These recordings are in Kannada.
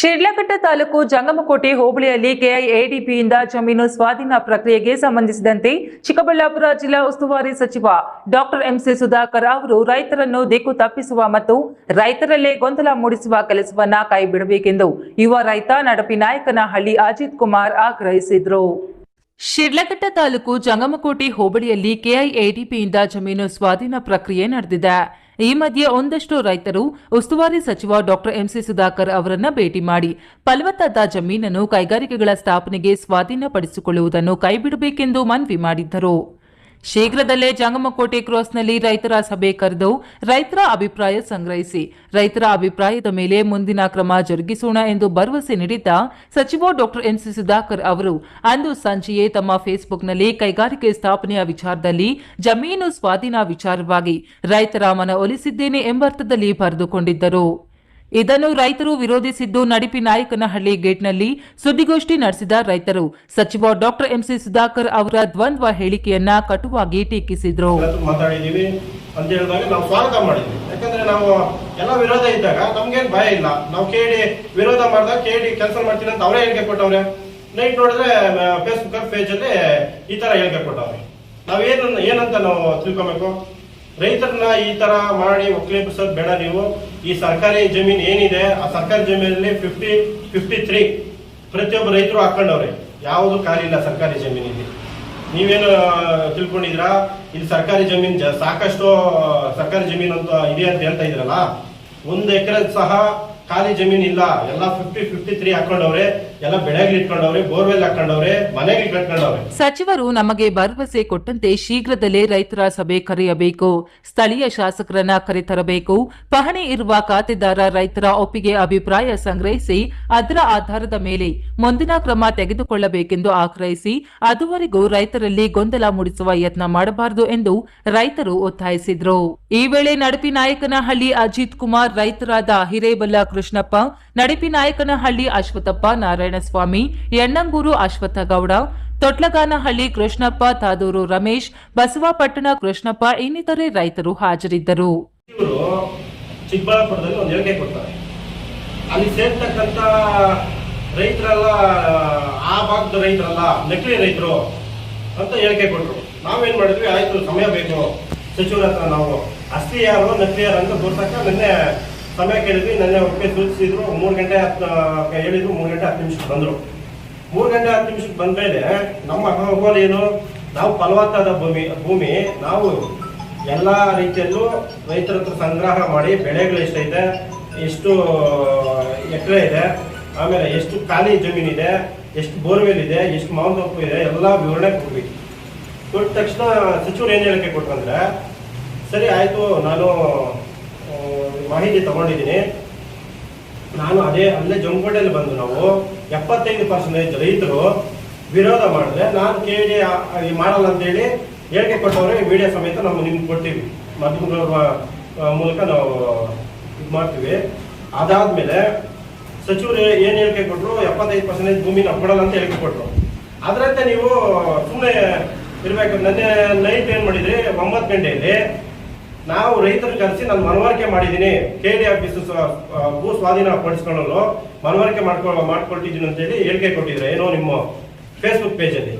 ಶಿಡ್ಲಘಟ್ಟ ತಾಲೂಕು ಜಂಗಮಕೋಟೆ ಹೋಬಳಿಯಲ್ಲಿ ಕೆಐಎಡಿಪಿಯಿಂದ ಜಮೀನು ಸ್ವಾಧೀನ ಪ್ರಕ್ರಿಯೆಗೆ ಸಂಬಂಧಿಸಿದಂತೆ ಚಿಕ್ಕಬಳ್ಳಾಪುರ ಜಿಲ್ಲಾ ಉಸ್ತುವಾರಿ ಸಚಿವ ಡಾಕ್ಟರ್ ಎಂಸಿ ಸುಧಾಕರ್ ಅವರು ರೈತರನ್ನು ದಿಕ್ಕು ತಪ್ಪಿಸುವ ಮತ್ತು ರೈತರಲ್ಲೇ ಗೊಂದಲ ಮೂಡಿಸುವ ಕೆಲಸವನ್ನ ಕೈಬಿಡಬೇಕೆಂದು ಯುವ ರೈತ ನಡಪಿ ನಾಯಕನಹಳ್ಳಿ ಅಜಿತ್ ಕುಮಾರ್ ಆಗ್ರಹಿಸಿದರು. ಶಿರ್ಲಘಟ್ಟ ತಾಲೂಕು ಜಂಗಮಕೋಟೆ ಹೋಬಳಿಯಲ್ಲಿ ಕೆಐಎಡಿಪಿಯಿಂದ ಜಮೀನು ಸ್ವಾಧೀನ ಪ್ರಕ್ರಿಯೆ ನಡೆದಿದೆ. ಈ ಮಧ್ಯೆ ಒಂದಷ್ಟು ರೈತರು ಉಸ್ತುವಾರಿ ಸಚಿವ ಡಾಕ್ಟರ್ ಎಂಸಿ ಸುಧಾಕರ್ ಅವರನ್ನ ಭೇಟಿ ಮಾಡಿ ಫಲವತ್ತಾದ ಜಮೀನನ್ನು ಕೈಗಾರಿಕೆಗಳ ಸ್ಥಾಪನೆಗೆ ಸ್ವಾಧೀನಪಡಿಸಿಕೊಳ್ಳುವುದನ್ನು ಕೈಬಿಡಬೇಕೆಂದು ಮನವಿ ಮಾಡಿದ್ದರು. ಶೀಘ್ರದಲ್ಲೇ ಜಂಗಮಕೋಟೆ ಕ್ರಾಸ್ನಲ್ಲಿ ರೈತರ ಸಭೆ ಕರೆದು ರೈತರ ಅಭಿಪ್ರಾಯ ಸಂಗ್ರಹಿಸಿ. ರೈತರ ಅಭಿಪ್ರಾಯದ ಮೇಲೆ ಮುಂದಿನ ಕ್ರಮ ಜರುಗಿಸೋಣ ಎಂದು ಭರವಸೆ ನೀಡಿದ್ದ ಸಚಿವ ಡಾಕ್ಟರ್ ಎನ್ಸಿ ಸುಧಾಕರ್ ಅವರು. ಅಂದು ಸಂಜೆಯೇ ತಮ್ಮ ಫೇಸ್ಬುಕ್ನಲ್ಲಿ ಕೈಗಾರಿಕೆ ಸ್ಥಾಪನೆಯ ವಿಚಾರದಲ್ಲಿ ಜಮೀನು ಸ್ವಾಧೀನ ವಿಚಾರವಾಗಿ ರೈತರ ಮನ ಒಲಿಸಿದ್ದೇನೆ ಎಂಬರ್ಥದಲ್ಲಿ ಬರೆದುಕೊಂಡಿದ್ದರು. ಇದನ್ನು ರೈತರು ವಿರೋಧಿಸಿದ್ದು ನಡಿಪಿ ನಾಯಕನಹಳ್ಳಿ ಗೇಟ್ನಲ್ಲಿ ಸುದ್ದಿಗೋಷ್ಠಿ ನಡೆಸಿದ ರೈತರು. ಸಚಿವ ಡಾಕ್ಟರ್ ಎಂಸಿ ಸುಧಾಕರ್ ಅವರ ದ್ವಂದ್ವ ಹೇಳಿಕೆಯನ್ನ ಕಟುವಾಗಿ ಟೀಕಿಸಿದ್ರು. ಅಂತ ಹೇಳಿದಾಗ ನಾವು ಸ್ವಾಗತ ಮಾಡಿದ್ವಿ. ಯಾಕಂದ್ರೆ ನಾವು ಎಲ್ಲ ವಿರೋಧ ಇದ್ದಾಗ ನಮ್ಗೇನ್ ಭಯ ಇಲ್ಲ. ನಾವು ಕೇಳಿ ವಿರೋಧ ಮಾಡಿದಾಗ ಕೇಳಿ ಕೆಲಸ ಮಾಡ್ತೀನಿ ಅಂತ ಅವರೇ ಹೇಳಿಕೆ ಕೊಟ್ಟವ್ರೆ. ನೈಟ್ ನೋಡಿದ್ರೆ ಫೇಸ್ಬುಕ್ ಪೇಜ್ ಅಲ್ಲಿ ಈ ತರ ಹೇಳಿಕೆ ಕೊಟ್ಟವ್ರೆ. ನಾವೇನು ಏನಂತ ನಾವು ತಿಳ್ಕೊಬೇಕು? ರೈತರನ್ನ ಈ ತರ ಮಾಡಿ ಒಕ್ಕಲೆಬ್ಬಿಸೋದು ಬೇಡ ನೀವು. ಈ ಸರ್ಕಾರಿ ಜಮೀನ್ ಏನಿದೆ, ಆ ಸರ್ಕಾರಿ ಜಮೀನಲ್ಲಿ ಫಿಫ್ಟಿ ಫಿಫ್ಟಿ ತ್ರೀ ಪ್ರತಿಯೊಬ್ಬ ರೈತರು ಹಾಕೊಂಡವ್ರೆ. ಯಾವುದು ಖಾಲಿ ಇಲ್ಲ ಸರ್ಕಾರಿ ಜಮೀನಿಗೆ. ನೀವೇನು ತಿಳ್ಕೊಂಡಿದ್ರಾ ಇಲ್ಲಿ ಸರ್ಕಾರಿ ಜಮೀನ್ ಸಾಕಷ್ಟು ಸರ್ಕಾರಿ ಜಮೀನು ಅಂತ ಇದೆ ಅಂತ ಹೇಳ್ತಾ ಇದ್ರಲ್ಲ ಒಂದು ಎಕರೆ ಸಹ ಖಾಲಿ ಜಮೀನ್ ಇಲ್ಲ. ಎಲ್ಲ ಫಿಫ್ಟಿ ಫಿಫ್ಟಿ ತ್ರೀ ಹಾಕೊಂಡವ್ರೆ. ಎಲ್ಲ ಬೆಳೆಗೆ ಇಟ್ಕೊಂಡವ್ರೆ, ಬೋರ್ವೆಲ್ ಹಾಕೊಂಡವ್ರೆ ಮನೆಗೆ ಕಟ್ಕೊಂಡವ್ರೆ. ಸಚಿವರು ನಮಗೆ ಭರವಸೆ ಕೊಟ್ಟಂತೆ ಶೀಘ್ರದಲ್ಲೇ ರೈತರ ಸಭೆ ಕರೆಯಬೇಕು, ಸ್ಥಳೀಯ ಶಾಸಕರನ್ನ ಕರೆತರಬೇಕು. ಪಹಣಿ ಇರುವ ಖಾತೆದಾರ ರೈತರ ಒಪ್ಪಿಗೆ ಅಭಿಪ್ರಾಯ ಸಂಗ್ರಹಿಸಿ, ಅದರ ಆಧಾರದ ಮೇಲೆ ಮುಂದಿನ ಕ್ರಮ ತೆಗೆದುಕೊಳ್ಳಬೇಕೆಂದು ಆಗ್ರಹಿಸಿ, ಅದುವರೆಗೂ ರೈತರಲ್ಲಿ ಗೊಂದಲ ಮೂಡಿಸುವ ಯತ್ನ ಮಾಡಬಾರದು ಎಂದು ರೈತರು ಒತ್ತಾಯಿಸಿದರು. ಈ ವೇಳೆ ನಡಪಿ ನಾಯಕನಹಳ್ಳಿ ಅಜಿತ್ ಕುಮಾರ್ ರೈತರಾದ ಹಿರೇಬಲ್ಲ ಕೃಷ್ಣಪ್ಪ ನಡಿಪಿ ನಾಯಕನಹಳ್ಳಿ ಅಶ್ವಥಪ್ಪ ನಾರಾಯಣಸ್ವಾಮಿ, ಎಣ್ಣಂಗೂರು ಅಶ್ವತ್ಥಗೌಡ, ತೊಟ್ಲಗಾನಹಳ್ಳಿ ಕೃಷ್ಣಪ್ಪ ತಾದೂರು ರಮೇಶ್, ಬಸವಾಪಟ್ಟಣ ಕೃಷ್ಣಪ್ಪ ಇನ್ನಿತರೆ ರೈತರು ಹಾಜರಿದ್ದರು. ಚಿಕ್ಕಬಳ್ಳಾಪುರದಲ್ಲಿ ಒಂದು ಹೇಳಿಕೆ ಕೊಡ್ತಾರೆ. ಅಲ್ಲಿ ಸೇರ್ತಕ್ಕಂತ ರೈತರೆಲ್ಲ, ಆ ಭಾಗದ ರೈತರಲ್ಲ, ನಕಲಿ ರೈತರು ಅಂತ ಹೇಳಿಕೆ ಕೊಟ್ರು. ನಾವೇನ್ ಮಾಡಿದ್ವಿ? ಆಯ್ತು, ಸಮಯ ಬೇಕು. ಸಚಿವರ ಹತ್ರ ನಾವು ಅಸ್ಲಿ ಯಾರು, ನಕಲಿ ಯಾರು ಅಂತ ತೋರ್ಸಕ್ಕ ನಿನ್ನೆ ಸಮಯ ಕೇಳಿದ್ವಿ, ನನ್ನ ಒಪ್ಪಿಗೆ ಸೂಚಿಸಿದ್ರು, ಮೂರು ಗಂಟೆ ಹತ್ತು ಹೇಳಿದ್ರು, ಮೂರು ಗಂಟೆ ಹತ್ತು ನಿಮಿಷಕ್ಕೆ ಬಂದ್ರು. ಮೂರು ಗಂಟೆ ಹತ್ತು ನಿಮಿಷಕ್ಕೆ ಬಂದ ಮೇಲೆ ನಮ್ಮ ಅಹವಾಲು ಏನು, ನಾವು ಫಲವತ್ತಾದ ಭೂಮಿ ಭೂಮಿ, ನಾವು ಎಲ್ಲ ರೀತಿಯಲ್ಲೂ ರೈತರ ಹತ್ರ ಸಂಗ್ರಹ ಮಾಡಿ ಬೆಳೆಗಳು ಎಷ್ಟೈತೆ, ಎಷ್ಟು, ಎಕರೆ ಇದೆ, ಆಮೇಲೆ ಎಷ್ಟು ಖಾಲಿ ಜಮೀನಿದೆ, ಎಷ್ಟು ಬೋರ್ವೆಲ್ ಇದೆ, ಎಷ್ಟು ಮಾವಿನ ತಪ್ಪು ಇದೆ, ಎಲ್ಲ ವಿವರಣೆ ಕೊಡ್ಬೇಕು ಕೊಟ್ಟ ತಕ್ಷಣ ಸಚಿವರು ಏನು ಹೇಳಿಕೆ ಕೊಟ್ಟಂದ್ರೆ ಸರಿ, ಆಯಿತು, ನಾನು ಮಾಹಿತಿ ತಗೊಂಡಿದ್ದೀನಿ. ನಾನು ಅದೇ ಅಲ್ಲೇ ಜಮಕೋಟೆಯಲ್ಲಿ ಬಂದು ನಾವು ಎಪ್ಪತ್ತೈದು ಪರ್ಸೆಂಟೇಜ್ ರೈತರು ವಿರೋಧ ಮಾಡಿದ್ರೆ ನಾನು ಕೆ ಜಿ ಮಾಡಲ್ಲ ಅಂತೇಳಿ ಹೇಳಿಕೆ ಕೊಟ್ಟವ್ರೆ ವಿಡಿಯೋ ಸಮೇತ ನಾವು ನಿಮ್ಗೆ ಕೊಡ್ತೀವಿ. ಮಾಧ್ಯಮಗಳ ಮೂಲಕ ನಾವು ಇದು ಮಾಡ್ತೀವಿ. ಅದಾದ್ಮೇಲೆ ಸಚಿವರು ಏನು ಹೇಳಿಕೆ ಕೊಟ್ಟರು ಎಪ್ಪತ್ತೈದು ಪರ್ಸೆಂಟೇಜ್ ಭೂಮಿ ನಾವು ಕೊಡಲ್ಲ ಅಂತ ಹೇಳಿಕೆ ಕೊಟ್ಟರು ಅದರಂತೆ ನೀವು ಸುಮ್ಮನೆ ಇರಬೇಕು. ನೆನ್ನೆ ನೈಟ್ ಏನು ಮಾಡಿದ್ರಿ? ಒಂಬತ್ತು ಗಂಟೆಯಲ್ಲಿ ನಾವು ರೈತರ ಕರೆಸಿ ನಾನು ಮನವರಿಕೆ ಮಾಡಿದ್ದೀನಿ. ಕೆ ಡಿ ಭೂ ಸ್ವಾಧೀನ ಪಡಿಸ್ಕೊಳ್ಳಲು ಮನವರಿಕೆ ಮಾಡ್ಕೊ, ಮಾಡ್ಕೊಳ್ತಿದ್ದೀನಿ ಅಂತೇಳಿ ಹೇಳಿಕೆ ಕೊಟ್ಟಿದ್ರೆ ಏನೋ ನಿಮ್ಮ ಫೇಸ್ಬುಕ್ ಪೇಜಲ್ಲಿ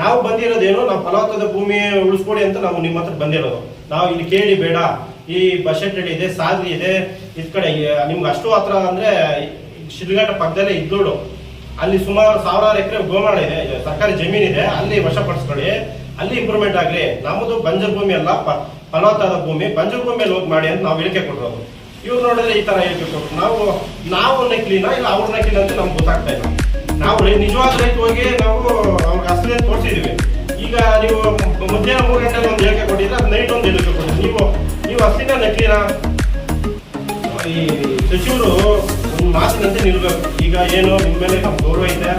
ನಾವು ಬಂದಿರೋದೇನು, ನಾವು ಫಲವತ್ತಾದ ಭೂಮಿ ಉಳಿಸ್ಕೊಡಿ ಅಂತ ನಾವು ನಿಮ್ಮ ಹತ್ರ ಬಂದಿರೋದು. ನಾವು ಇಲ್ಲಿ ಕೇಳಿ ಬೇಡ. ಈ ಬಸೆಟ್ ಇದೆ ಸಾದ್ರಿ ಇದೆ. ಇದ್ ಕಡೆ ನಿಮ್ಗೆ ಅಷ್ಟು ಹತ್ರ ಅಂದ್ರೆ ಶಿಡ್ಲಘಟ್ಟ ಪಕ್ಕದಲ್ಲೇ ಇದ್ದೋಡು ಅಲ್ಲಿ ಸುಮಾರು ಸಾವಿರಾರು ಎಕರೆ ಗೋಮಾಳ ಇದೆ. ಸರ್ಕಾರಿ ಜಮೀನಿದೆ. ಅಲ್ಲಿ ವಶಪಡಿಸ್ಕೊಳ್ಳಿ. ಅಲ್ಲಿ ಇಂಪ್ರೂವ್ಮೆಂಟ್ ಆಗಲಿ. ನಮ್ಮದು ಬಂಜರ್ ಭೂಮಿ ಅಲ್ಲ ಫಲವತ್ತಾದ ಭೂಮಿ ಭೂಮಿಯಲ್ಲಿ ಹೋಗಿ ಮಾಡಿ ಅಂತ ನಾವು ಹೇಳಿಕೆ ಕೊಡೋದು ಇವ್ರು ನೋಡಿದ್ರೆ ಈ ತರ ಹೇಳಿಕೆ ಕೊಟ್ಟರು ನಾವು ನಾವು ನಕ್ಲಿನ ಇಲ್ಲ ಅವ್ರ ನಕ್ಲಿನ ಅಂತ ನಮ್ಗೆ ಗೊತ್ತಾಗ್ತಾ ಇಲ್ಲ. ನಾವು ನಿಜವಾದ ರೈತ ಹೋಗಿ ನಾವು ಅವ್ರಿಗೆ ಅಸಲಿ ತೋರಿಸಿದೀವಿ. ಈಗ ನೀವು ಮಧ್ಯಾಹ್ನ ಮೂರು ಗಂಟೆ ಒಂದು ಹೇಳಿಕೆ ಕೊಟ್ಟಿದ್ರೆ ಅದು ನೈಟ್ ಒಂದು ಹೇಳಿಕೆ ಕೊಟ್ಟಿದ್ರೆ. ನೀವು ನೀವು ಅಸಲಿನ ನಕ್ಲಿನ ಈ ಸಚಿವರು ಒಂದು ಮಾತಿನಂತೆ ನಿಲ್ಬೇಕು. ಈಗ ಏನು ನಿಮ್ಮ ಮೇಲೆ ನಮ್ಗೆ ಗೌರವ ಇದೆ.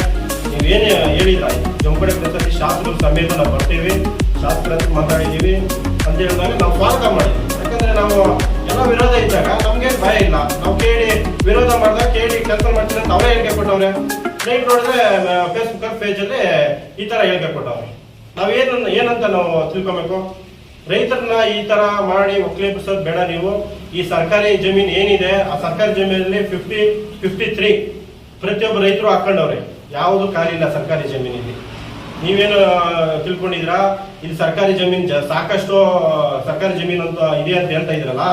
ನೀವೇನು ಹೇಳಿಲ್ಲ ಜಂಪಡೆ ಪ್ರತಿ ಶಾಸಕರು ಸಮೇತ ನಾವು ಬರ್ತೀವಿ ಶಾಸಕರ ಮಾತಾಡಿದ್ದೀವಿ. ಅಂತ ಹೇಳಿದಾಗ ನಾವು ಸ್ವಾಗತ ಮಾಡಿದ್ವಿ. ಯಾಕಂದ್ರೆ ನಾವು ಎಲ್ಲ ವಿರೋಧ ಇದ್ದಾಗ ನಮ್ಗೆ ಭಯ ಇಲ್ಲ. ನಾವು ಕೇಳಿ, ವಿರೋಧ ಮಾಡಿದಾಗ ಕೇಳಿ ಕೆಲಸ ಮಾಡ್ತೀನಿ ಅಂತ ಅವರೇ ಹೇಳಿಕೆ ಕೊಟ್ಟವ್ರೆ. ಸ್ನೇಹಿತ ನೋಡಿದ್ರೆ ಫೇಸ್ಬುಕ್ ಪೇಜಲ್ಲಿ ಈ ತರ ಹೇಳಿಕೆ ಕೊಟ್ಟವ್ರೆ. ನಾವೇನು ಏನಂತ ನಾವು ತಿಳ್ಕೊಬೇಕು? ರೈತರನ್ನ ಈ ತರ ಮಾಡಿ ಒಕ್ಕಲೇಪಿಸೋದು ಬೇಡ ನೀವು. ಈ ಸರ್ಕಾರಿ ಜಮೀನು ಏನಿದೆ, ಆ ಸರ್ಕಾರಿ ಜಮೀನಲ್ಲಿ ಫಿಫ್ಟಿ ಫಿಫ್ಟಿ ತ್ರೀ ಪ್ರತಿಯೊಬ್ಬ ರೈತರು ಹಾಕೊಂಡವ್ರೆ. ಯಾವುದು ಖಾಲಿ ಇಲ್ಲ ಸರ್ಕಾರಿ ಜಮೀನಿನಲ್ಲಿ ನೀವೇನು ತಿಳ್ಕೊಂಡಿದ್ರಾ ಇಲ್ಲಿ ಸರ್ಕಾರಿ ಜಮೀನ್ ಸಾಕಷ್ಟು ಸರ್ಕಾರಿ ಜಮೀನು ಅಂತ ಇದೆ ಅಂತ ಹೇಳ್ತಾ ಇದ್ರಲ್ಲ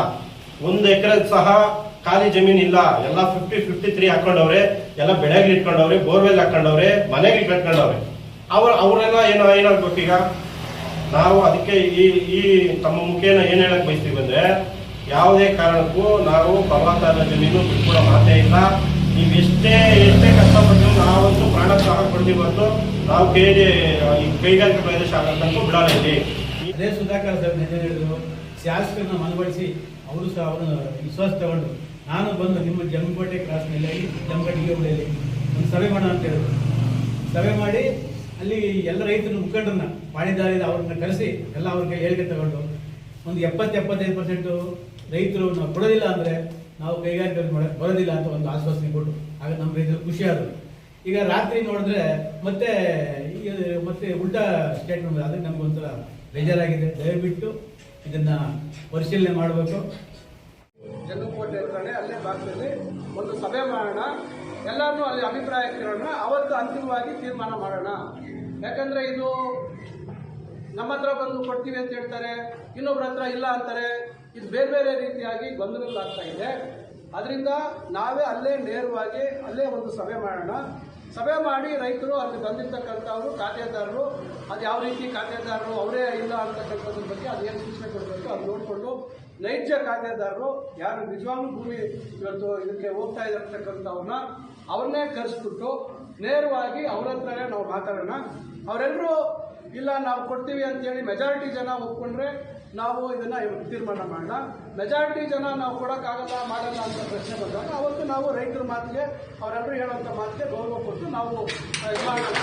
ಒಂದು ಎಕರೆ ಸಹ ಖಾಲಿ ಜಮೀನ್ ಇಲ್ಲ. ಎಲ್ಲ ಫಿಫ್ಟಿ ಫಿಫ್ಟಿ ತ್ರೀ ಹಾಕೊಂಡವ್ರೆ, ಎಲ್ಲ ಬೆಳೆಗೆ ಇಟ್ಕೊಂಡವ್ರೆ, ಬೋರ್ವೆಲ್ ಹಾಕೊಂಡವ್ರೆ ಮನೆಗೆ ಕಟ್ಕೊಂಡವ್ರೆ. ಅವ್ರ ಅವರೆಲ್ಲ ಏನೋ ಏನಾಗ್ಬೇಕು ಈಗ? ನಾವು ಅದಕ್ಕೆ ಈ ಈ ತಮ್ಮ ಮುಖೇನ ಏನ್ ಹೇಳಕ್ ಬಯಸ್ತೀವಿ ಅಂದ್ರೆ, ಯಾವುದೇ ಕಾರಣಕ್ಕೂ ನಾವು ಪರ್ವತಾದ ಜಮೀನು ಬಿಟ್ಕೊಡೋ ಮಾತೇ ಇಲ್ಲ. ನೀವು ಎಷ್ಟೇ ಕಷ್ಟ ಕಷ್ಟಪಟ್ಟು ನಾವಂತೂ ಪ್ರಾಣ ಕೊಡ್ತೀವಿ ಹೊರತು ನಾವು ಕೈ ಈ ಕೈಗಾರಿಕಾ ಪ್ರದೇಶ ಆಗಕ್ಕಂತೂ ಬಿಡಲ್ಲ ಇಲ್ಲಿ. ಅದೇ ಸುಧಾಕರ್ ಸರ್ ನಿನ್ನೆ ಹೇಳಿದ್ರು, ಶಾಸಕರನ್ನ ಮನವೊಲಿಸಿ ಅವರು ಸಹ ಅವರು ವಿಶ್ವಾಸ ತಗೊಂಡು, ನಾನು ಬಂದು ನಿಮ್ಮ ಜಂಗಕೋಟೆ ಕ್ರಾಸ್ ಮೇಲೆ ಜಮ್ಮಕೋಟೆ ಹೋಬಳಿಯಲ್ಲಿ ಒಂದು ಸಭೆ ಮಾಡೋಣ ಅಂತ ಹೇಳಿದ್ರು. ಸಭೆ ಮಾಡಿ ಅಲ್ಲಿ ಎಲ್ಲ ರೈತರು ಮುಖಂಡರನ್ನ ಪಾಣಿದಾರಿದ ಅವ್ರನ್ನ ಕರೆಸಿ ಎಲ್ಲ ಅವ್ರಿಗೆ ಹೇಳಿಕೆ ತಗೊಂಡು, ಒಂದು ಎಪ್ಪತ್ತು ಎಪ್ಪತ್ತೈದು ಪರ್ಸೆಂಟು ರೈತರು ಕೊಡೋದಿಲ್ಲ ಅಂದರೆ ನಾವು ಕೈಗಾರಿಕೆ ಮಾಡ- ಬರೋದಿಲ್ಲ ಅಂತ ಒಂದು ಆಶ್ವಾಸನೆ ಕೊಟ್ಟು, ಆಗ ನಮ್ಮ ರೈತರು ಖುಷಿ ಈಗ ರಾತ್ರಿ ನೋಡಿದ್ರೆ ಮತ್ತೆ ಈಗ ಮತ್ತೆ ಉಲ್ಟಾ ಸ್ಟೇಟ್ಮೆಂಟ್ ಅದಕ್ಕೆ ನಮ್ಗೊಂಥರ ಬೇಜಾರಾಗಿದೆ. ದಯವಿಟ್ಟು ಇದನ್ನ ಪರಿಶೀಲನೆ ಮಾಡಬೇಕು. ಜಂಗಕೋಟೆ ಹತ್ರನೇ ಅಲ್ಲೇ ಭಾಗದಲ್ಲಿ ಒಂದು ಸಭೆ ಮಾಡೋಣ. ಎಲ್ಲರನ್ನೂ ಅಲ್ಲಿ ಅಭಿಪ್ರಾಯ ಕೇಳೋಣ. ಅವತ್ತು ಅಂತಿಮವಾಗಿ ತೀರ್ಮಾನ ಮಾಡೋಣ. ಯಾಕಂದ್ರೆ ಇದು ನಮ್ಮ ಹತ್ರ ಬಂದು ಕೊಡ್ತೀವಿ ಅಂತ ಹೇಳ್ತಾರೆ. ಇನ್ನೊಬ್ರ ಹತ್ರ ಇಲ್ಲ ಅಂತಾರೆ. ಇದು ಬೇರೆ ಬೇರೆ ರೀತಿಯಾಗಿ ಗೊಂದಲಗಳಾಗ್ತಾ ಇದೆ. ಅದರಿಂದ ನಾವೇ ಅಲ್ಲೇ ನೇರವಾಗಿ ಅಲ್ಲೇ ಒಂದು ಸಭೆ ಮಾಡೋಣ. ಸಭೆ ಮಾಡಿ ರೈತರು ಅಲ್ಲಿ ಬಂದಿರ್ತಕ್ಕಂಥವ್ರು, ಖಾತೆದಾರರು, ಅದು ಯಾವ ರೀತಿ ಖಾತೆದಾರರು, ಅವರೇ ಇಲ್ಲ ಅಂತಕ್ಕಂಥದ್ರ ಬಗ್ಗೆ ಅದೇನು ಸೂಚನೆ ಕೊಡಬೇಕು ಅದು ನೋಡಿಕೊಂಡು ನೈಜ ಖಾತೆದಾರರು ಯಾರು ನಿಜವಾಗ್ಲೂ ಭೂಮಿ ಇವತ್ತು ಇದಕ್ಕೆ ಹೋಗ್ತಾ ಇರತಕ್ಕಂಥವ್ರನ್ನ ಅವ್ರನ್ನೇ ಕರೆಸ್ಬಿಟ್ಟು ನೇರವಾಗಿ ಅವ್ರ ಹತ್ರನೇ ನಾವು ಮಾತಾಡೋಣ. ಅವರೆಲ್ಲರೂ ಇಲ್ಲ, ನಾವು ಕೊಡ್ತೀವಿ ಅಂತೇಳಿ ಮೆಜಾರಿಟಿ ಜನ ಒಪ್ಕೊಂಡ್ರೆ ನಾವು ಇದನ್ನ ತೀರ್ಮಾನ ಮಾಡೋಣ. ಮೆಜಾರಿಟಿ ಜನ ನಾವು ಕೊಡೋಕ್ಕಾಗಲ್ಲ ಮಾಡಲ್ಲ ಅಂತ ಪ್ರಶ್ನೆ ಬಂದಾಗ ಅವತ್ತು ನಾವು ರೈತರ ಮಾತಿಗೆ, ಅವರೆಲ್ಲರೂ ಹೇಳುವಂಥ ಮಾತಿಗೆ ಗೌರವ ಕೊಟ್ಟು ನಾವು ಇದು ಮಾಡೋಣ